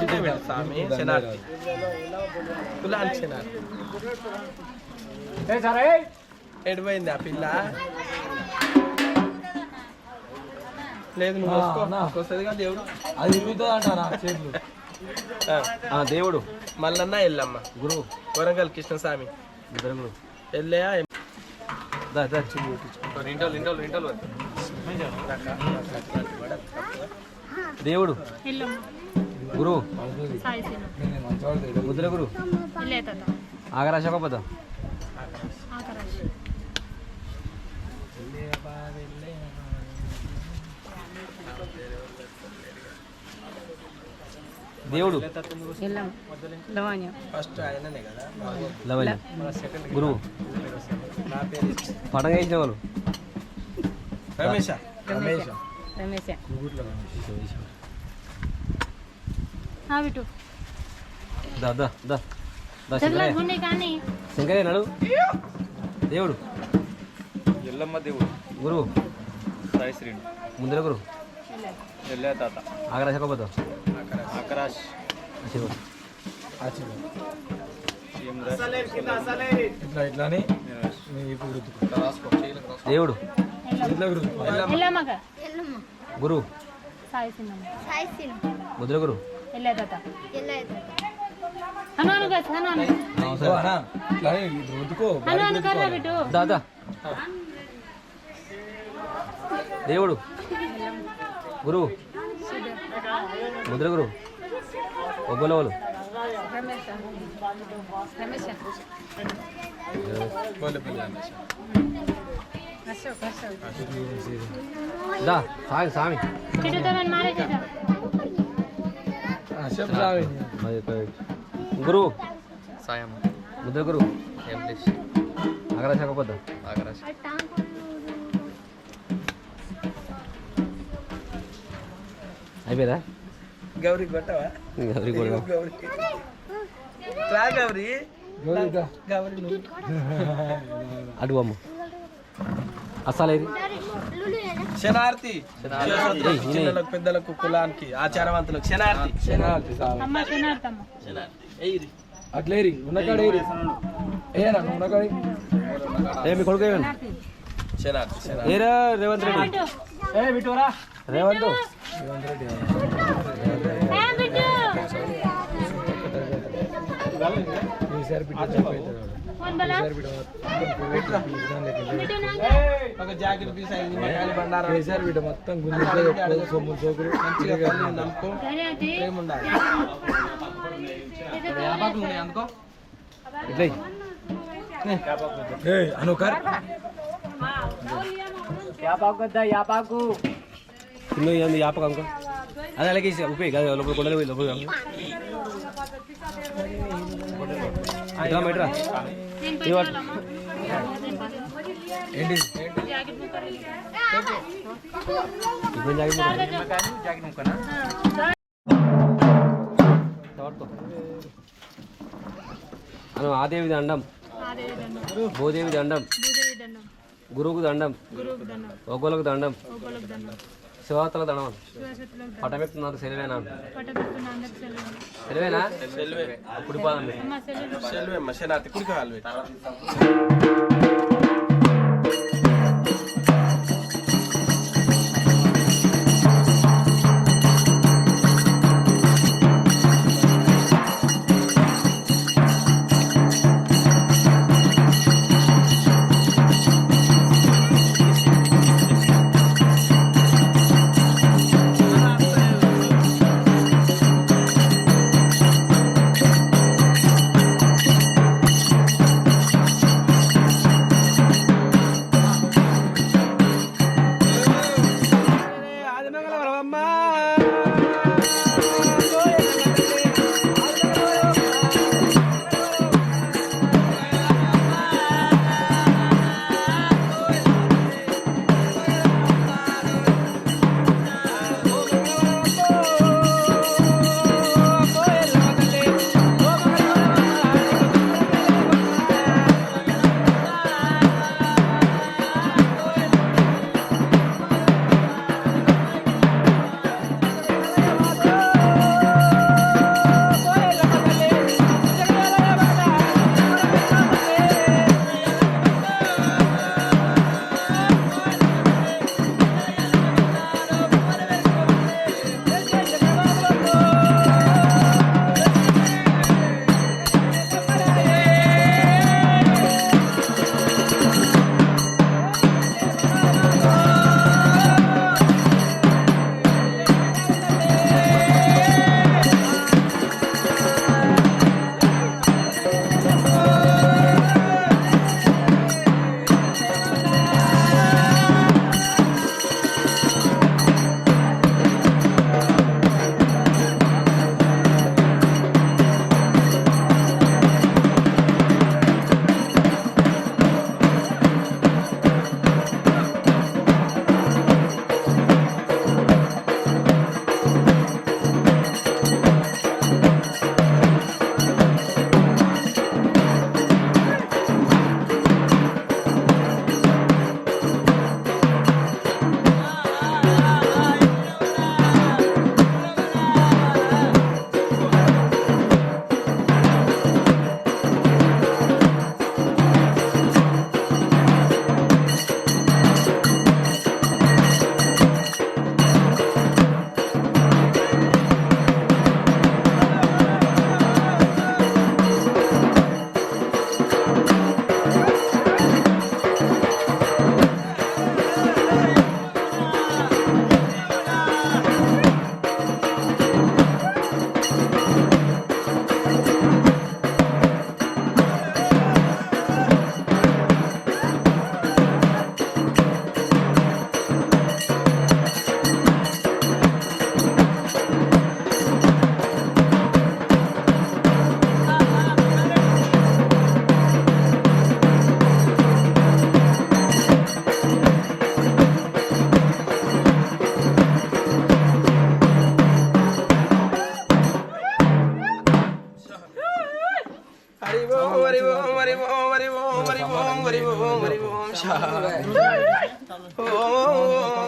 చిన్న స్వామి శనార్థి కులానికి శనార్థి ఎడిపోయింది ఆ పిల్ల? లేదు నువ్వు వసుకో. వస్తుందిగా దేవుడు. అది ఇరుగుతుంది అంటారా చేతులు. ఆ, దేవుడు. మల్లన్న ఎల్లమ్మ. గురువు. వరంగల్ కృష్ణస్వామి. గురువు. ఇంటోలు దేవుడు. గురు. ఇల్లే తాత. ఆగరాశకపోతా ఆకరాశి దేవుడు. ఎల్లమ్మ లవాణ్యం. ఫస్ట్ ఆయననే కదా. లవణ్య. గురువు. నా పేరు పటంగా వేసిన వాళ్ళు రమేష రమేష్ రమేష్ విటు దా దా దా దా చదువులో శంకరయ్య గుండె కానీ శంకరయ్య నడు దేవుడు ఎల్లమ్మ దేవుడు గురువు సాయి శ్రీను ముద్ర గురు ఎల్లయ్య తాత ఆగరాశకపోతా ఆకరాష్ ఏం ఇట్లా ఇట్లా రాసుకో దేవుడు గురువు సాయి శ్రీను ముద్ర గురు ఎల్లే తాత హను అను కదా హను అను హను అను కర్రా విటు దా దా దేవుడు. గురువు. ముద్ర గురు ఒబ్బలవలు రమేష్ రమేష్ అశోక్ అశోక్ దా సామి సామి చిట్టుతో నన్ను మారేసేదా గురువు సాయం ముద్ర గురువు ఎంప్లీష్ ఆగరాశకపోతా ఆకరాష్ అయిపోయిందా గౌరీ కొట్టవా గౌరీ కూడా గౌరీ రా గౌరీ గౌరీ నువ్వు అటు అమ్మ అస్సలేది శనార్థి చిన్నలకు పెద్దలకు కులానికి ఆచారవంతులకు. శనార్థి ఎయిరి అట్లేరి ఉన్నకాడేరి. ఏనా ఉన్నకాడి ఏ మీ కొడుకు శనార్థి శనార్థి ఏరా రేవంత్ రెడ్డి. ఏ బిట్టురా రేవంత్. బలా విటు నిమ్మకాయలు బండారం కేసీఆర్ బిడ్డ మొత్తం గుంజు సొమ్ము సోకులు మంచిగా నమ్ముకో. ఉండాలి అందుకో ఇట్లయి అనుకర్. యాపక? అనుకో. అది అలాగే ఉపయోగ కదా లోపల కొండలు పోయి లోపల ఇట్రా ఇట్రా నేను పెట్టాలమ్మా ఏంటి? జాకెట్ ముక్కనా? మనం ఆదేవి దండం. ఆదేవి దండం. భూదేవి దండం. గురువుకు దండం. ఒగ్గోలకు దండం. శివతల దండం. పటమెక్కుతున్నారు సెలవేనా? సెలవేనా? సెల్వే. అప్పుడు పాదం అమ్మ సెలవు. సెల్వే అమ్మ.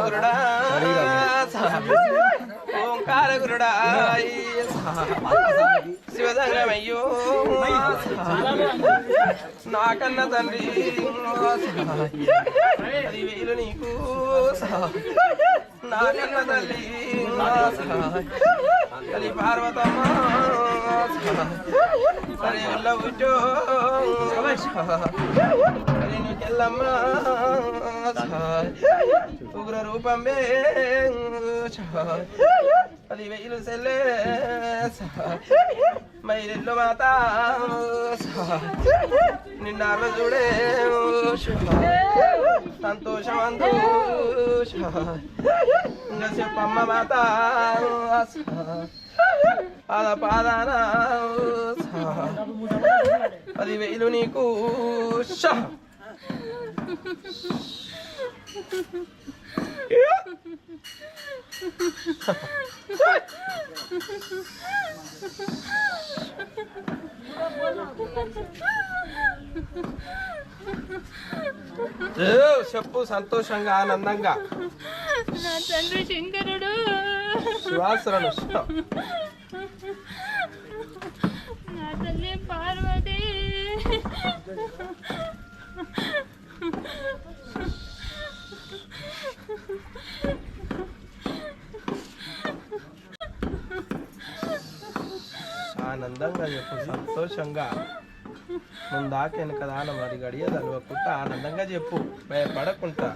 గురుడా ఓంకార గురుడా శివదంగమయ్యో నాకన్న తండ్రి అది వేలు నీకు నాకన్న తల్లి తల్లి పార్వతమ్మ సరే ఉల్లవుటో సరే ఉగ్ర రూపంబే అది వెయ్యిలు సెల్లే మైలిల్లు మాత నిన్న చూడే సంతోషం అందు చెప్పమ్మ మాత పాద పాదాన అది వెయ్యిలు నీకు షా. చెప్పు సంతోషంగా ఆనందంగా. నా తండ్రి శంకరుడు. శ్వాసలను నా తల్లి పార్వతి. ఆనందంగా చెప్పు సంతోషంగా. ముందాక వెనక దాన మరి గడియ ఆనందంగా చెప్పు భయపడకుండా.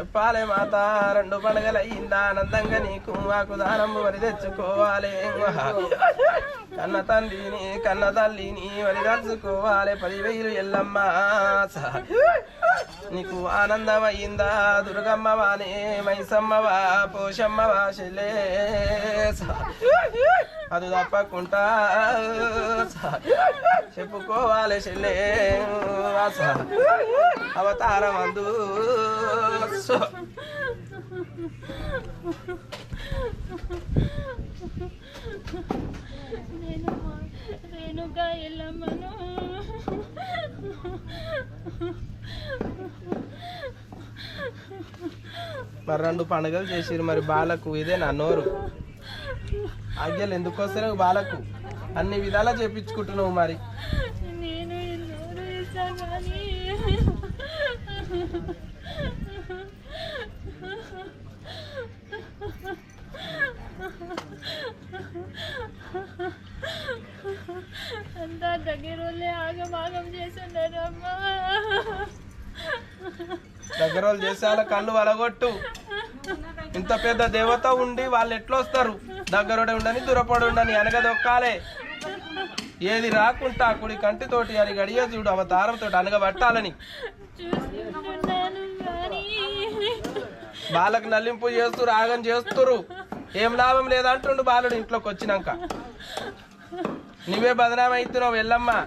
చెప్పాలే మాత రెండు పండుగలు అయిందా ఆనందంగా నీకు మాకు దానం మరి తెచ్చుకోవాలి. కన్న తల్లిని కన్న తల్లిని మరి తలుచుకోవాలి. పదివేలు ఎల్లమ్మ. నీకు ఆనందం అయిందా దుర్గమ్మవానే మైసమ్మవా పోషమ్మవా చెల్లే. అది తప్పకుండా. చెప్పుకోవాలి చెల్లే. అవతారం అందు. నేను మా- రేణుకా ఎల్లమ్మను. మరి రెండు పండుగలు చేసిరు మరి బాలకు ఇదే నా నోరు? ఆజ్ఞలు ఎందుకు వస్తున్నావు బాలకు అన్ని విధాలా చేపించుకుంటున్నావు మరి. అంతా దగ్గర వాళ్ళే ఆగమాగం చేస్తున్నారు అమ్మా. దగ్గర వాళ్ళు చేసే వాళ్ళ కళ్ళు వలగొట్టు. ఇంత పెద్ద దేవత ఉండి వాళ్ళు ఎట్లా వస్తారు దగ్గర ఉండని దూరపడి ఉండని అనగదొక్కాలే. ఏది రాకుంటా కుడి కంటితోటి అని గడియ చూడు అవతారంతో అనగబట్టాలని. చూసుకుంటున్నాను బాలకు నల్లింపు చేస్తూ రాగం చేస్తురు. ఏం లాభం లేదంటుండు బాలుడు ఇంట్లోకి వచ్చినాక నువ్వే బదనాం అవుతున్నావు వెళ్ళమ్మా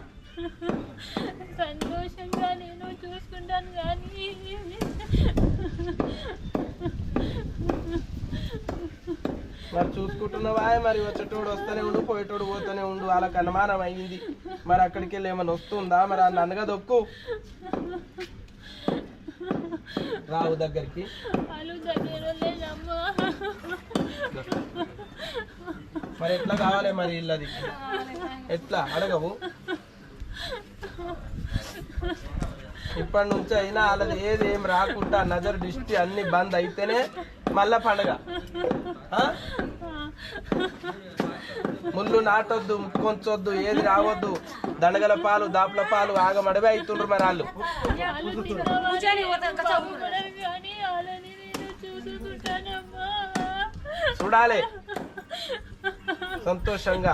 సంతోషంగా నేను చూసుకుంటాను కానీ మరి చూసుకుంటున్నావా? మరి వచ్చేటోడు వస్తూనే ఉండు పోయేటోడు పోతూనే ఉండు. వాళ్ళకి అనుమానం అయింది. మరి అక్కడికి వెళ్ళి ఏమైనా వస్తుందా? మరి ఆ నన్నగా దొక్కు. రావు దగ్గరికి. మరి ఎట్లా కావాలి మరి ఇల్లది ఎట్లా? అడగవు. ఇప్పటి నుంచి అయినా వాళ్ళది ఏది ఏం రాకుండా నజర్ దిష్టి అన్ని బంద్ అయితేనే మళ్ళా పండగ? ముళ్ళు నాటొద్దు ముక్కొంచొద్దు ఏది రావద్దు. దండగల పాలు దాపుల పాలు ఆగమడవే అవుతుండ్రు మరి వాళ్ళు. చూడాలి. సంతోషంగా.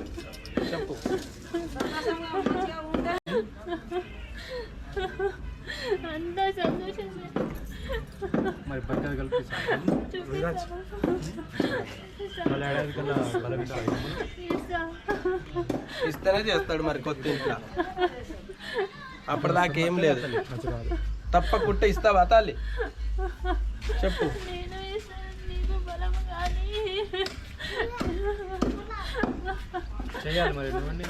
ఇస్తేనే చేస్తాడు మరి కొత్త ఇంట్లో. అప్పటిదాకా ఏం లేదు. తప్పకుండా ఇస్తావా తల్లి? చెప్పు. చేయాలి మరి నువ్వండి